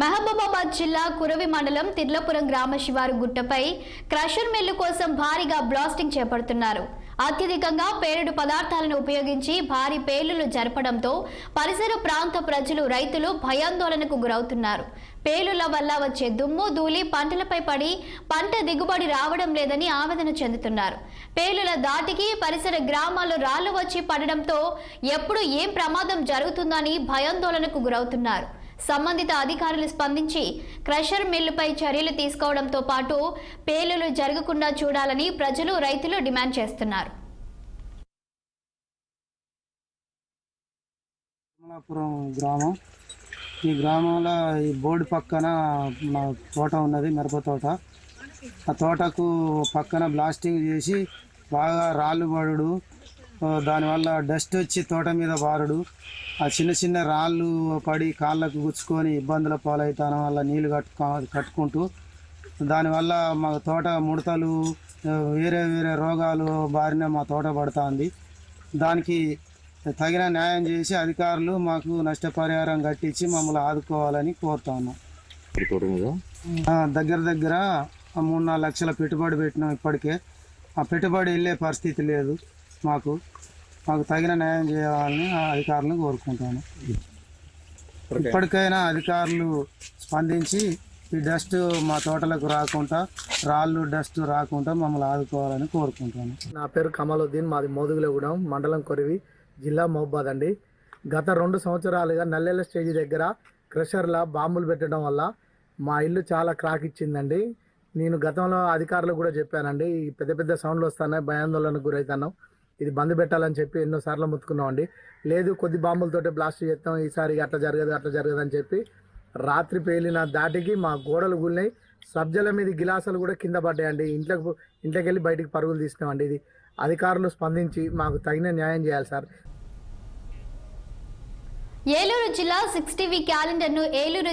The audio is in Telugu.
మహబూబాబాద్ జిల్లా కురవి మండలం తిర్లపురం గ్రామ శివారు గుట్టపై క్రషర్ మిల్లు కోసం భారీగా బ్లాస్టింగ్ చేపడుతున్నారు. అత్యధికంగా పేరుడు పదార్థాలను ఉపయోగించి భారీ పేలులు జరపడంతో పరిసర ప్రాంత ప్రజలు రైతులు భయాందోళనకు గురవుతున్నారు. పేలుల వల్ల వచ్చే దుమ్ము ధూళి పంటలపై పడి పంట దిగుబడి రావడం లేదని ఆవేదన చెందుతున్నారు. పేలుల దాటికి పరిసర గ్రామాల్లో రాళ్ళు వచ్చి పడడంతో ఎప్పుడు ఏం ప్రమాదం జరుగుతుందని భయాందోళనకు గురవుతున్నారు. సంబంధిత అధికారులు స్పందించి క్రషర్ మిల్లుపై చర్యలు తీసుకోవడంతో పాటు పేలులు జరగకుండా చూడాలని ప్రజలు రైతులు డిమాండ్ చేస్తున్నారు. కమలాపురం గ్రామం. ఈ గ్రామంలో ఈ బోర్డు పక్కన మా తోట ఉన్నది మిరప తోట. ఆ తోటకు పక్కన బ్లాస్టింగ్ చేసి బాగా రాళ్ళు పడుడు దానివల్ల డస్ట్ వచ్చి తోట మీద బారుడు. ఆ చిన్న చిన్న రాళ్ళు పడి కాళ్ళకు గుచ్చుకొని ఇబ్బందుల పాలవుతాను వల్ల నీళ్ళు కట్టుకో కట్టుకుంటూ దానివల్ల మా తోట ముడతలు వేరే వేరే రోగాలు బారిన మా తోట పడుతుంది. దానికి తగిన న్యాయం చేసి అధికారులు మాకు నష్టపరిహారం కట్టించి మమ్మల్ని ఆదుకోవాలని కోరుతాను. దగ్గర దగ్గర మూడు నాలుగు లక్షల పెట్టుబడి పెట్టినాం ఇప్పటికే. ఆ పెట్టుబడి వెళ్ళే పరిస్థితి లేదు. మాకు మాకు తగిన న్యాయం చేయాలని ఆ అధికారులను కోరుకుంటాను. ఇప్పటికైనా అధికారులు స్పందించి ఈ డస్ట్ మా తోటలకు రాకుండా రాళ్ళు డస్ట్ రాకుండా మమ్మల్ని ఆదుకోవాలని కోరుకుంటాను. నా పేరు కమలుద్దీన్ మాది మోదుగులగూడెం మండలం కొరివి జిల్లా మహబాద్ అండి. గత రెండు సంవత్సరాలుగా నల్లెల స్టేజ్ దగ్గర క్రషర్లా బాంబులు పెట్టడం వల్ల మా ఇల్లు చాలా క్రాక్ ఇచ్చిందండి. నేను గతంలో అధికారులకు కూడా చెప్పానండి ఈ పెద్ద పెద్ద సౌండ్లు వస్తున్నాయి భయాందోళనకు గురవుతున్నాం ఇది బంద్ పెట్టాలని చెప్పి ఎన్నోసార్లు ముత్తుకున్నామండి. లేదు కొద్ది బాంబులతోటే బ్లాస్ట్ చేస్తాం. ఈసారి అట్లా జరగదు అట్లా జరగదు అని చెప్పి రాత్రి పేలిన దాటికి మా గోడలు గుళ్ళినాయి సబ్జల మీద గిలాసాలు కూడా కింద పడ్డాయండి. ఇంట్లోకి ఇంట్లోకి వెళ్ళి బయటికి పరుగులు తీసినామండి ఇది. అధికారులు స్పందించి మాకు తగిన న్యాయం చేయాలి సార్. ఏలూరు జిల్లా సిక్స్ టీవీ క్యాలెండర్ను ఏలూరు